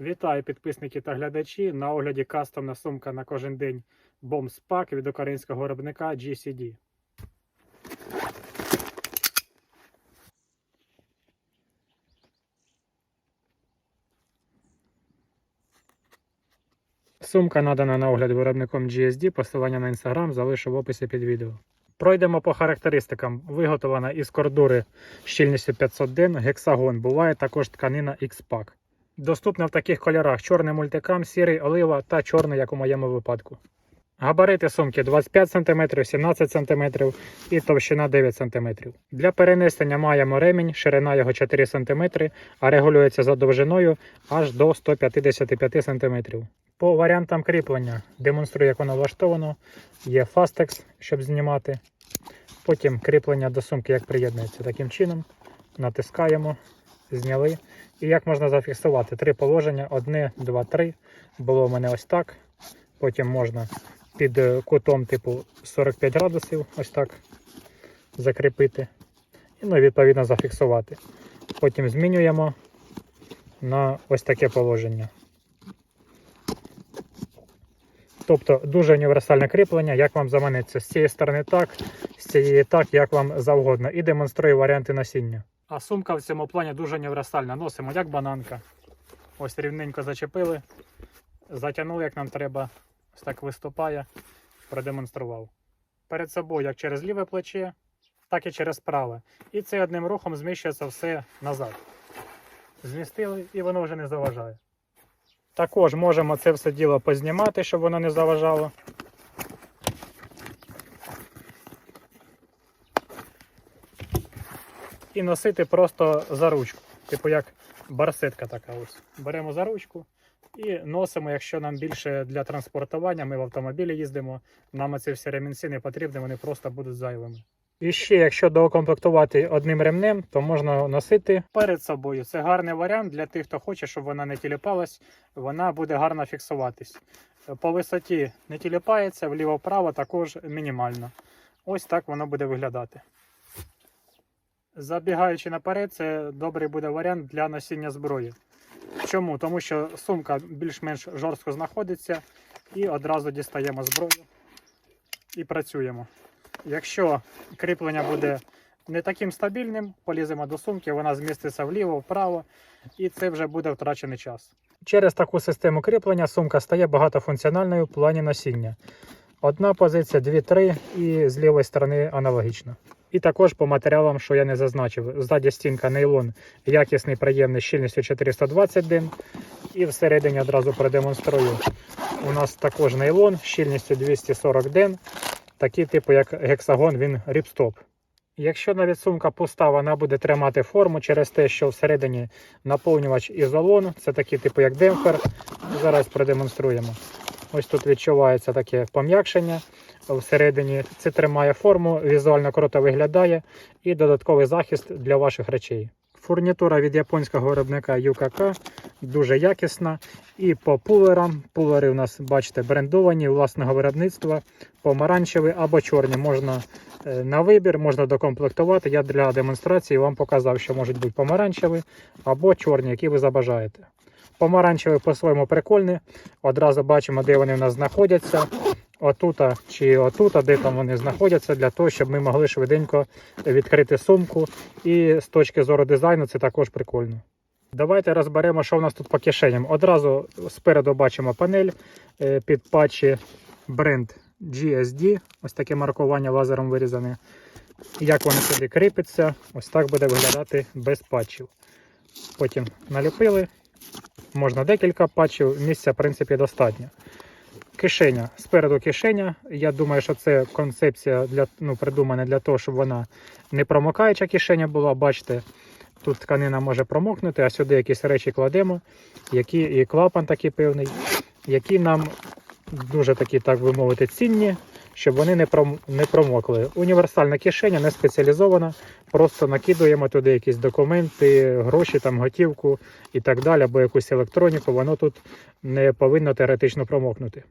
Вітаю підписники та глядачі. На огляді кастомна сумка на кожен день Bombs Pack від українського виробника GCD. Сумка надана на огляд виробником GSD. Посилання на інстаграм залишу в описі під відео. Пройдемо по характеристикам. Виготовлена із кордури щільністю 500 ден, гексагон. Буває також тканина X-Pack. Доступна в таких кольорах: чорний мультикам, сірий олива та чорний, як у моєму випадку. Габарити сумки 25 см, 17 см і товщина 9 см. Для перенесення маємо ремінь, ширина його 4 см, а регулюється за довжиною аж до 155 см. По варіантам кріплення демонструю, як воно влаштовано. Є Fastex, щоб знімати. Потім кріплення до сумки, як приєднується таким чином. Натискаємо, зняли. І як можна зафіксувати? Три положення: одне, два, три. Було в мене ось так. Потім можна під кутом типу 45 градусів, ось так закріпити. І ну, відповідно зафіксувати. Потім змінюємо на ось таке положення. Тобто дуже універсальне кріплення, як вам заманеться. З цієї сторони так, з цієї так, як вам завгодно. І демонструю варіанти носіння. А сумка в цьому плані дуже універсальна. Носимо як бананка. Ось рівненько зачепили, затягнули, як нам треба. Ось так виступає, продемонстрував. Перед собою як через ліве плече, так і через праве. І це одним рухом зміщується все назад. Змістили і воно вже не заважає. Також можемо це все діло познімати, щоб воно не заважало. І носити просто за ручку. Типу як барсетка така ось. Беремо за ручку і носимо, якщо нам більше для транспортування, ми в автомобілі їздимо, нам ці всі ремінці не потрібні, вони просто будуть зайвими. І ще, якщо доукомплектувати одним ремнем, то можна носити перед собою. Це гарний варіант для тих, хто хоче, щоб вона не тіліпалась, вона буде гарно фіксуватись. По висоті не тіліпається, вліво-вправо також мінімально. Ось так воно буде виглядати. Забігаючи наперед, це добрий буде варіант для носіння зброї. Чому? Тому що сумка більш-менш жорстко знаходиться і одразу дістаємо зброю і працюємо. Якщо кріплення буде не таким стабільним, поліземо до сумки, вона зміститься вліво, вправо, і це вже буде втрачений час. Через таку систему кріплення сумка стає багатофункціональною в плані носіння. Одна позиція, дві-три, і з лівої сторони аналогічно. І також по матеріалам, що я не зазначив, ззаді стінка нейлон якісний, приємний з щільністю 420 дин. І всередині одразу продемонструю. У нас також нейлон з щільністю 240 дин. Такий типу, як гексагон, він ріпстоп. Якщо навіть сумка пуста, вона буде тримати форму через те, що всередині наповнювач ізолон, це такий типу як демпфер. Зараз продемонструємо. Ось тут відчувається таке пом'якшення всередині. Це тримає форму, візуально круто виглядає і додатковий захист для ваших речей. Фурнітура від японського виробника UKK дуже якісна. І по пулерам. Пулери у нас, бачите, брендовані власного виробництва, помаранчеві або чорні. Можна е, на вибір, можна докомплектувати. Я для демонстрації вам показав, що можуть бути помаранчеві або чорні, які ви забажаєте. Помаранчеві по-своєму прикольні. Одразу бачимо, де вони в нас знаходяться. Отута чи отута, де там вони знаходяться, для того, щоб ми могли швиденько відкрити сумку. І з точки зору дизайну це також прикольно. Давайте розберемо, що в нас тут по кишеням. Одразу спереду бачимо панель е, під патчі бренд GSD. Ось таке маркування лазером вирізане. Як воно сюди кріпиться, ось так буде виглядати без патчів. Потім наліпили. Можна декілька патчів, місця, в принципі, достатньо. Кишеня. Спереду кишеня. Я думаю, що це концепція для, ну, придумана для того, щоб вона не промокаюча кишеня була. Бачите, тут тканина може промокнути, а сюди якісь речі кладемо, які і клапан такий певний, які нам дуже такі, так би мовити, цінні, щоб вони не, пром, не промокли. Універсальна кишеня, не спеціалізована. Просто накидуємо туди якісь документи, гроші, там, готівку і так далі, або якусь електроніку, воно тут не повинно теоретично промокнути.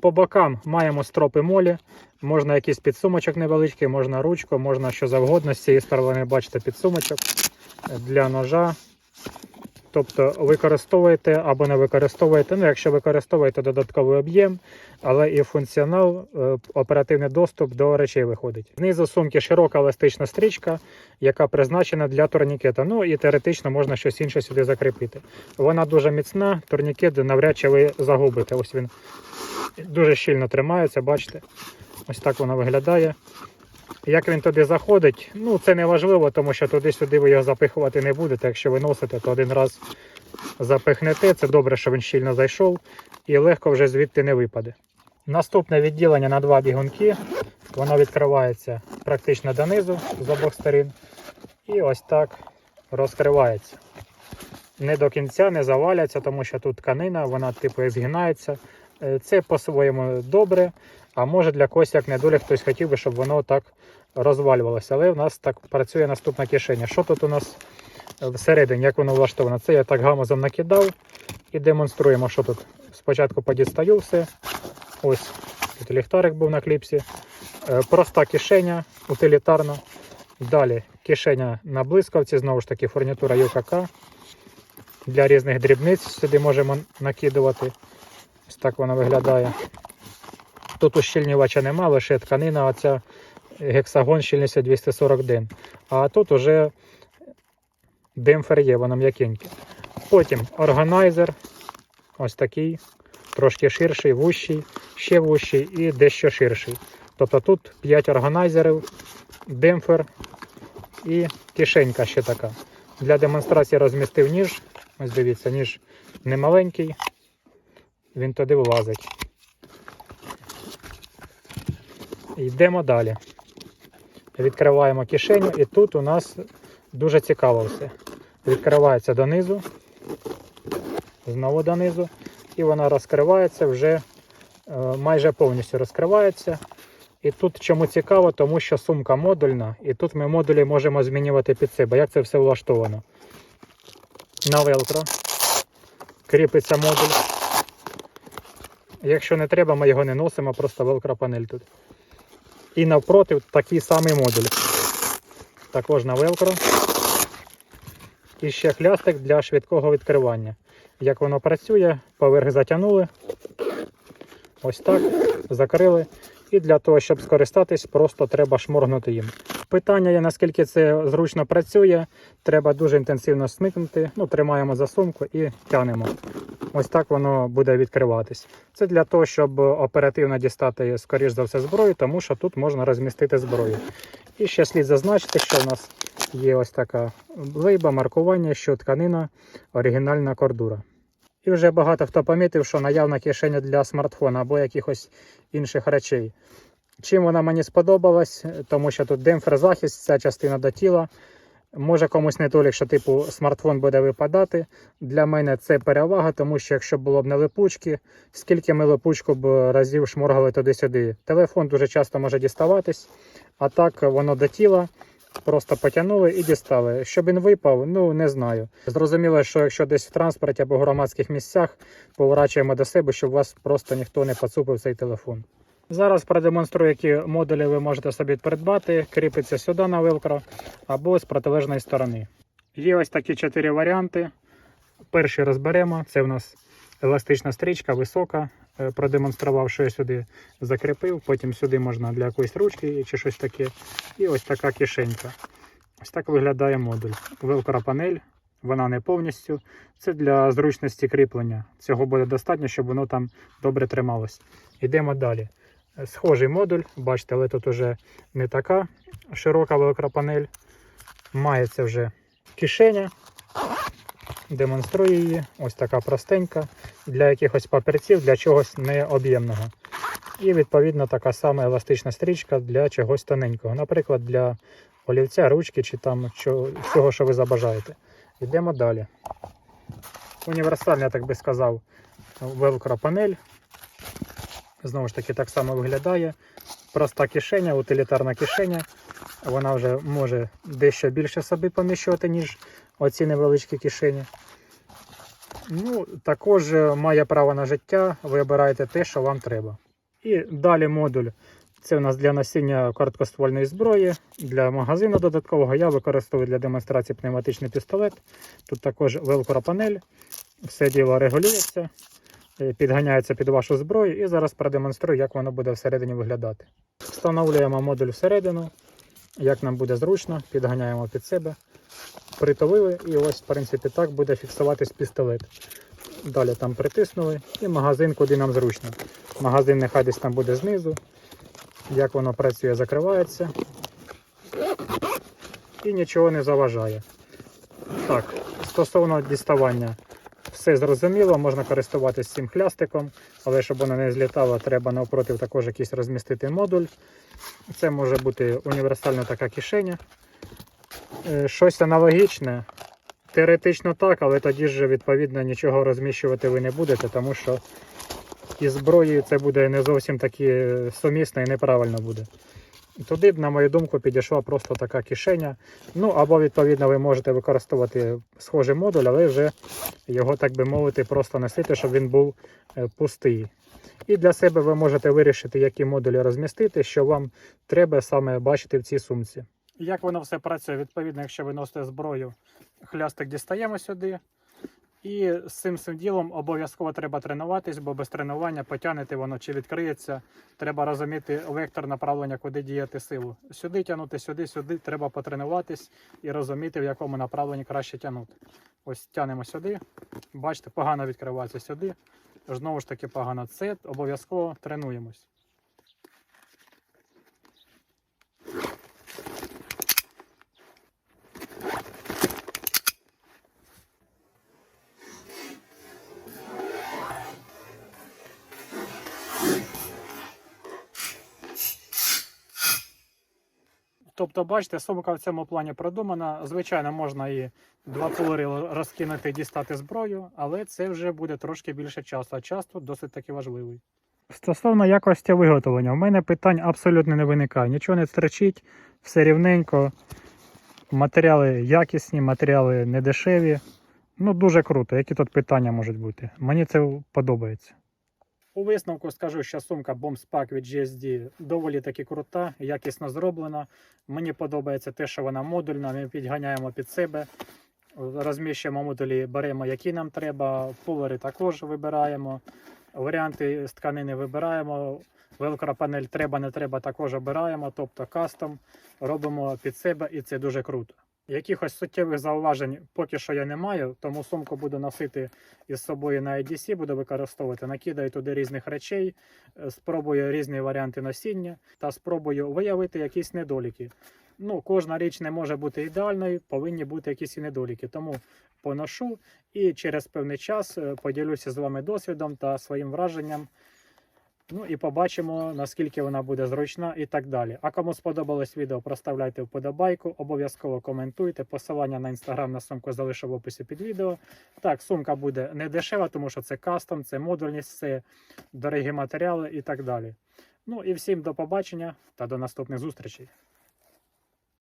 По бокам маємо стропи молі, можна якийсь підсумочок невеличкий, можна ручку, можна що завгодно. З цієї сторони, бачите, підсумочок для ножа. Тобто використовуєте або не використовуєте. Ну, якщо використовуєте додатковий об'єм, але і функціонал, е, оперативний доступ до речей виходить. Знизу сумки широка еластична стрічка, яка призначена для турнікета. Ну і теоретично можна щось інше сюди закріпити. Вона дуже міцна, турнікет навряд чи ви загубите. Ось він дуже щільно тримається, бачите? Ось так воно виглядає. Як він туди заходить, ну це не важливо, тому що туди-сюди ви його запихувати не будете. Якщо ви носите, то один раз запихнете. Це добре, що він щільно зайшов і легко вже звідти не випаде. Наступне відділення на два бігунки. Воно відкривається практично донизу з обох сторін. І ось так розкривається. Не до кінця не заваляться, тому що тут тканина, вона типу згинається. Е, Це по-своєму добре. А може для когось як недолік хтось хотів би, щоб воно так розвалювалося. Але в нас так працює наступна кишеня. Що тут у нас всередині, як воно влаштовано? Це я так гамузом накидав і демонструємо, що тут. Спочатку подістаю все. Ось тут ліхтарик був на кліпсі. Е, Проста кишеня, утилітарна. Далі кишеня на блискавці, знову ж таки, фурнітура ЮКК. Для різних дрібниць сюди можемо накидувати. Ось так вона виглядає. Тут ущільнювача нема, лише тканина, оця гексагон щільністю 240 ден. А тут уже демпфер є, воно м'якеньке. Потім органайзер, ось такий, трошки ширший, вущий, ще вущий і дещо ширший. Тобто тут 5 органайзерів, демпфер і кишенька ще така. Для демонстрації розмістив ніж. Ось дивіться, ніж не маленький, він туди влазить. Йдемо далі. Відкриваємо кишеню, і тут у нас дуже цікаво все. Відкривається донизу, знову донизу, і вона розкривається вже е, майже повністю розкривається. І тут чому цікаво, тому що сумка модульна, і тут ми модулі можемо змінювати під себе. Як це все влаштовано? На велкро кріпиться модуль. Якщо не треба, ми його не носимо, просто велкро панель тут. І навпроти такий самий модуль. Також на велкро. І ще хлястик для швидкого відкривання. Як воно працює, поверх затягнули. Ось так, закрили. І для того, щоб скористатись, просто треба шморгнути їм. Питання є, наскільки це зручно працює. Треба дуже інтенсивно смикнути. Ну, тримаємо за сумку і тянемо. Ось так воно буде відкриватись. Це для того, щоб оперативно дістати, скоріш за все, зброю, тому що тут можна розмістити зброю. І ще слід зазначити, що в нас є ось така лейба, маркування, що тканина оригінальна кордура. І вже багато хто помітив, що наявна кишеня для смартфона або якихось інших речей. Чим вона мені сподобалась, тому що тут демпфер захист, ця частина до тіла. Може комусь не толік, що типу смартфон буде випадати. Для мене це перевага, тому що якщо було б не липучки, скільки ми липучку б разів шморгали туди-сюди. Телефон дуже часто може діставатись, а так воно до тіла. Просто потягнули і дістали. Щоб він випав, ну не знаю. Зрозуміло, що якщо десь в транспорті або в громадських місцях поворачуємо до себе, щоб вас просто ніхто не поцупив цей телефон. Зараз продемонструю, які модулі ви можете собі придбати. Кріпиться сюди на велкро або з протилежної сторони. Є ось такі чотири варіанти. Перший розберемо. Це в нас еластична стрічка, висока. Е, Продемонстрував, що я сюди закріпив. Потім сюди можна для якоїсь ручки чи щось таке. І ось така кишенька. Ось так виглядає модуль. Велкро панель, вона не повністю. Це для зручності кріплення. Цього буде достатньо, щоб воно там добре трималось. Йдемо далі. Схожий модуль, бачите, але тут вже не така широка велкропанель. Мається вже кишеня. Демонструю її. Ось така простенька. Для якихось папірців, для чогось необ'ємного. І відповідно така сама еластична стрічка для чогось тоненького. Наприклад, для олівця, ручки чи там всього, що ви забажаєте. Йдемо далі. Універсальна, так би сказав, велкро панель. Знову ж таки, так само виглядає. Проста кишеня, утилітарна кишеня. Вона вже може дещо більше собі поміщувати, ніж оці невеличкі кишені. Ну, також е, має право на життя, ви обираєте те, що вам треба. І далі модуль Це у нас для носіння короткоствольної зброї, для магазину додаткового. Я використовую для демонстрації пневматичний пістолет. Тут також велкро-панель, все діло регулюється, підганяється під вашу зброю і зараз продемонструю, як воно буде всередині виглядати. Встановлюємо модуль всередину, як нам буде зручно, підганяємо під себе, притулили і ось, в принципі, так буде фіксуватись пістолет. Далі там притиснули і магазин, куди нам зручно. Магазин нехай десь там буде знизу. Як воно працює, закривається. І нічого не заважає. Так, стосовно діставання, все зрозуміло, можна користуватися цим хлястиком, але щоб воно не злітало, треба навпроти також якийсь розмістити модуль. Це може бути універсальна така кишеня. Е, Щось аналогічне. Теоретично так, але тоді ж відповідно нічого розміщувати ви не будете, тому що із зброєю це буде не зовсім таки сумісно і неправильно буде. Туди б, на мою думку, підійшла просто така кишеня. Ну або, відповідно, ви можете використовувати схожий модуль, але вже його, так би мовити, просто носити, щоб він був е, пустий. І для себе ви можете вирішити, які модулі розмістити, що вам треба саме бачити в цій сумці. Як воно все працює? Відповідно, якщо ви носите зброю, хлястик дістаємо сюди. І з цим всім ділом обов'язково треба тренуватись, бо без тренування потягнете воно чи відкриється. Треба розуміти вектор направлення, куди діяти силу. Сюди тягнути, сюди, сюди. Треба потренуватись і розуміти, в якому направленні краще тягнути. Ось тягнемо сюди. Бачите, погано відкривається сюди. Знову ж таки погано. Це обов'язково тренуємось. Тобто, бачите, сумка в цьому плані продумана. Звичайно, можна і два кольори розкинути і дістати зброю, але це вже буде трошки більше часу, а час тут досить таки важливий. Стосовно якості виготовлення, у мене питань абсолютно не виникає. Нічого не строчить, все рівненько. Матеріали якісні, матеріали не дешеві. Ну, дуже круто. Які тут питання можуть бути? Мені це подобається. У висновку скажу, що сумка Bombs Pack від GSD доволі таки крута, якісно зроблена. Мені подобається те, що вона модульна, ми підганяємо під себе. Розміщуємо модулі, беремо, які нам треба. Пулери також вибираємо. Варіанти з тканини вибираємо. Велкро панель треба, не треба, також обираємо. Тобто кастом робимо під себе і це дуже круто. Якихось суттєвих зауважень поки що я не маю, тому сумку буду носити із собою на IDC, буду використовувати. Накидаю туди різних речей, е, спробую різні варіанти носіння та спробую виявити якісь недоліки. Ну, кожна річ не може бути ідеальною, повинні бути якісь і недоліки. Тому поношу і через певний час е, поділюся з вами досвідом та своїм враженням. Ну і побачимо, наскільки вона буде зручна і так далі. А кому сподобалось відео, проставляйте вподобайку, обов'язково коментуйте. Посилання на інстаграм на сумку залишу в описі під відео. Так, сумка буде не дешева, тому що це кастом, це модульність, це дорогі матеріали і так далі. Ну і всім до побачення та до наступних зустрічей.